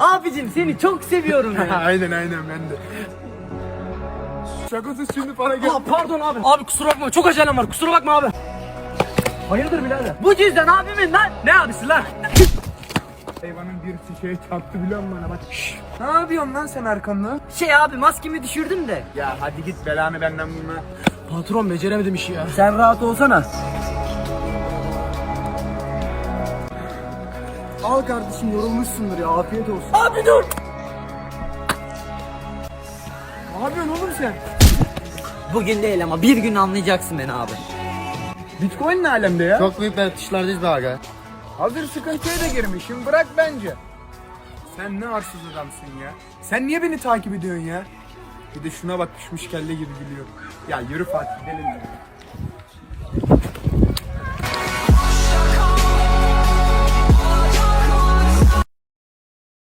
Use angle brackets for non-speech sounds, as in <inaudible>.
Abicim seni çok seviyorum ya. <laughs> aynen aynen ben de. Şakasız şimdi para gel. Aa, pardon abi. Abi kusura bakma çok acelem var kusura bakma abi. Hayırdır birader? Bu cüzdan abimin lan. Ne abisi lan? <laughs> Hayvanın birisi şeye çarptı biliyor musun bana bak. Şşş. Ne yapıyorsun lan sen arkamda? Şey abi maskemi düşürdüm de. Ya hadi git belanı benden bulma. Patron beceremedim işi ya. Sen rahat olsana. Al kardeşim yorulmuşsundur ya afiyet olsun. Abi dur. Ne yapıyorsun oğlum sen? Bugün değil ama bir gün anlayacaksın beni abi. Bitcoin ne alemde ya? Çok büyük artışlardayız be aga. Hazır sıkıntıya da girmişim bırak bence. Sen ne arsız adamsın ya. Sen niye beni takip ediyorsun ya? Bir de şuna bak pişmiş kelle gibi gülüyor. Ya yürü Fatih gidelim ya.